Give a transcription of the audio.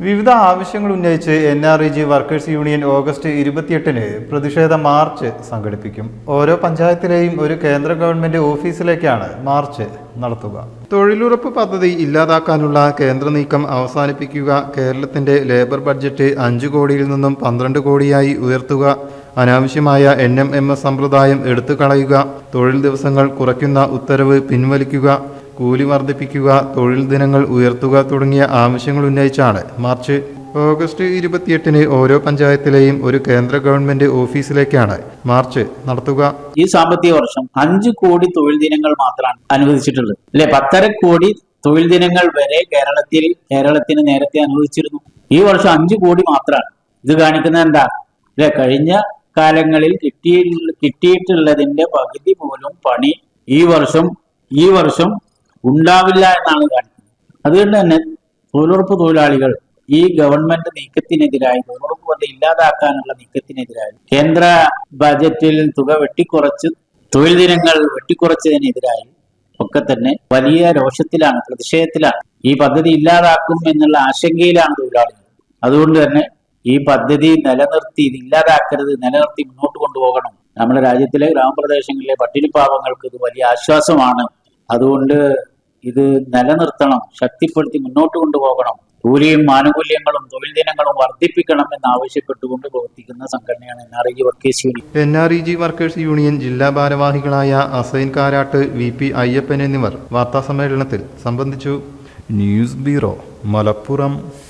വിവിധ ആവശ്യങ്ങൾ ഉന്നയിച്ച് N R E G workers union August ഇരുപത്തിയെട്ടിന് പ്രതിഷേധ മാർച്ച് സംഘടിപ്പിക്കും. ഓരോ പഞ്ചായത്തിലെയും ഒരു കേന്ദ്ര ഗവൺമെന്റ് ഓഫീസിലേക്കാണ് മാർച്ച് നടത്തുക. തൊഴിലുറപ്പ് പദ്ധതി ഇല്ലാതാക്കാനുള്ള കേന്ദ്ര നീക്കം അവസാനിപ്പിക്കുക കേരളത്തിന്റെ ലേബർ ബഡ്ജറ്റ് അഞ്ചു കോടിയിൽ നിന്നും പന്ത്രണ്ട് കോടിയായി ഉയർത്തുക അനാവശ്യമായ എൻ എം എം എസ് സമ്പ്രദായം എടുത്തു കളയുക തൊഴിൽ ദിവസങ്ങൾ കുറയ്ക്കുന്ന ഉത്തരവ് പിൻവലിക്കുക കൂലി വർദ്ധിപ്പിക്കുക തൊഴിൽ ദിനങ്ങൾ ഉയർത്തുക തുടങ്ങിയ ആവശ്യങ്ങൾ ഉന്നയിച്ചാണ്. മാർച്ച് ഓഗസ്റ്റ് ഇരുപത്തിയെട്ടിന് ഓരോ പഞ്ചായത്തിലെയും ഒരു കേന്ദ്ര ഗവൺമെന്റ് ഓഫീസിലേക്കാണ് മാർച്ച് നടത്തുക. ഈ സാമ്പത്തിക വർഷം അഞ്ചു കോടി തൊഴിൽ ദിനങ്ങൾ മാത്രമാണ് അനുവദിച്ചിട്ടുള്ളത്. അല്ലെ? പത്തര കോടി തൊഴിൽ ദിനങ്ങൾ വരെ കേരളത്തിൽ കേരളത്തിന് നേരത്തെ അനുവദിച്ചിരുന്നു. ഈ വർഷം അഞ്ചു കോടി മാത്രമാണ്. ഇത് കാണിക്കുന്നത് എന്താ? അല്ലെ? കഴിഞ്ഞ കാലങ്ങളിൽ കിട്ടി കിട്ടിയിട്ടുള്ളതിന്റെ പകുതി പോലും പണി ഈ വർഷം ഈ വർഷം ഉണ്ടാവില്ല എന്നാണ് കാണിക്കുന്നത്. അതുകൊണ്ട് തന്നെ തൊഴിലുറപ്പ് തൊഴിലാളികൾ ഈ ഗവൺമെന്റ് നീക്കത്തിനെതിരായി തൊഴിലുറപ്പ് പദ്ധതി ഇല്ലാതാക്കാനുള്ള നീക്കത്തിനെതിരായി കേന്ദ്ര ബജറ്റിൽ തുക വെട്ടിക്കുറച്ച് തൊഴിൽ ദിനങ്ങൾ വെട്ടിക്കുറച്ചതിനെതിരായി ഒക്കെ തന്നെ വലിയ രോഷത്തിലാണ് പ്രതിഷേധത്തിലാണ് ഈ പദ്ധതി ഇല്ലാതാക്കും എന്നുള്ള ആശങ്കയിലാണ് തൊഴിലാളികൾ. അതുകൊണ്ട് തന്നെ ഈ പദ്ധതി നിലനിർത്തി ഇത് ഇല്ലാതാക്കരുത് നിലനിർത്തി മുന്നോട്ട് കൊണ്ടുപോകണം. നമ്മുടെ രാജ്യത്തിലെ ഗ്രാമപ്രദേശങ്ങളിലെ പട്ടിണി പാവങ്ങൾക്ക് ഇത് വലിയ ആശ്വാസമാണ്. അതുകൊണ്ട് ഇത് നിലനിർത്തണം ശക്തിപ്പെടുത്തി മുന്നോട്ട് കൊണ്ടുപോകണം. കൂലിയും ആനുകൂല്യങ്ങളും തൊഴിൽ ദിനങ്ങളും വർദ്ധിപ്പിക്കണം എന്ന് ആവശ്യപ്പെട്ടുകൊണ്ട് പ്രവർത്തിക്കുന്ന സംഘടനയാണ് N R E G workers union N R E G workers union ജില്ലാ ഭാരവാഹികളായ അസൈൻ കാരാട്ട് വി പി അയ്യപ്പൻ എന്നിവർ വാർത്താസമ്മേളനത്തിൽ സംബന്ധിച്ചു. News bureau Malappuram.